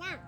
Yeah.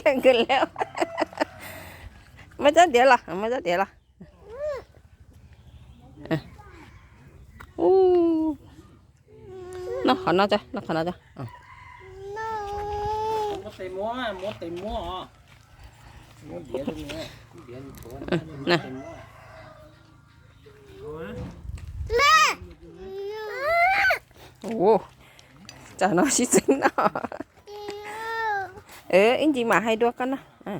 ยังขึ้นแล้วมาจะเดี๋ยวล่ะมาจะเดี๋ยวล่ะอู้น้องขอน้องจ้ะน้องขอน้องจ้ะมดเต็มม้อมดเต็มม้อม้อเบียตรงนี้เบียอยู่ตัวนะโอ้จ้าน้องชิซึงเนาะ เออจริงมาให้ด้วยกันนะอ่า